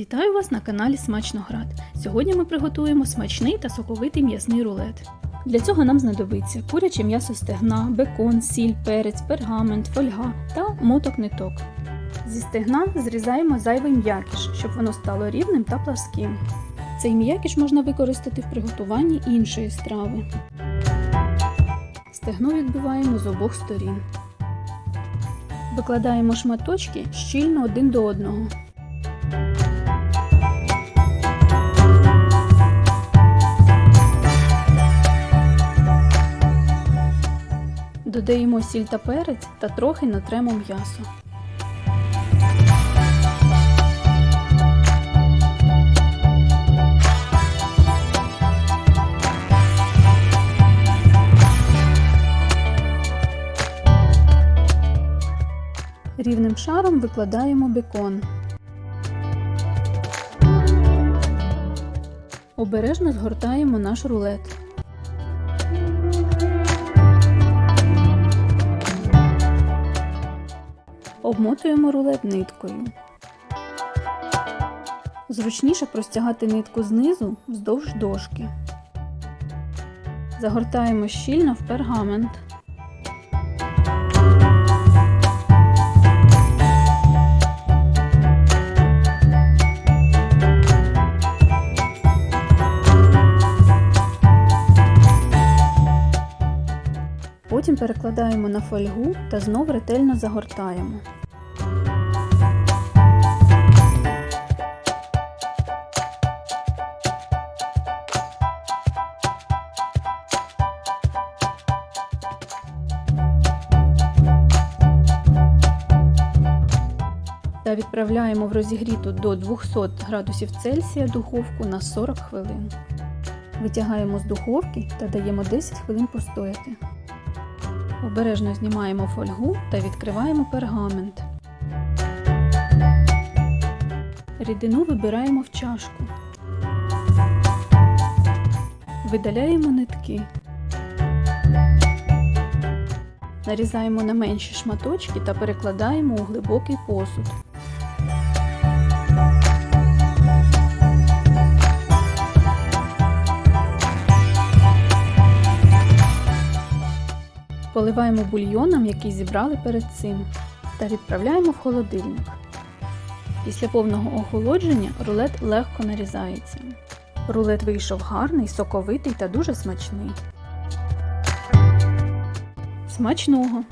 Вітаю вас на каналі Смачноград. Сьогодні ми приготуємо смачний та соковитий м'ясний рулет. Для цього нам знадобиться куряче м'ясо стегна, бекон, сіль, перець, пергамент, фольга та моток ниток. Зі стегна зрізаємо зайвий м'якіш, щоб воно стало рівним та пласким. Цей м'якіш можна використати в приготуванні іншої страви. Стегно відбиваємо з обох сторін. Викладаємо шматочки щільно один до одного. Додаємо сіль та перець та трохи натремо м'ясо. Рівним шаром викладаємо бекон. Обережно згортаємо наш рулет. Обмотуємо рулет ниткою. Зручніше простягати нитку знизу вздовж дошки. Загортаємо щільно в пергамент. Потім перекладаємо на фольгу та знов ретельно загортаємо. Та відправляємо в розігріту до 200 градусів Цельсія духовку на 40 хвилин. Витягаємо з духовки та даємо 10 хвилин постояти. Обережно знімаємо фольгу та відкриваємо пергамент. Рідину вибираємо в чашку. Видаляємо нитки. Нарізаємо на менші шматочки та перекладаємо у глибокий посуд. Поливаємо бульйоном, який зібрали перед цим, та відправляємо в холодильник. Після повного охолодження рулет легко нарізається. Рулет вийшов гарний, соковитий та дуже смачний. Смачного!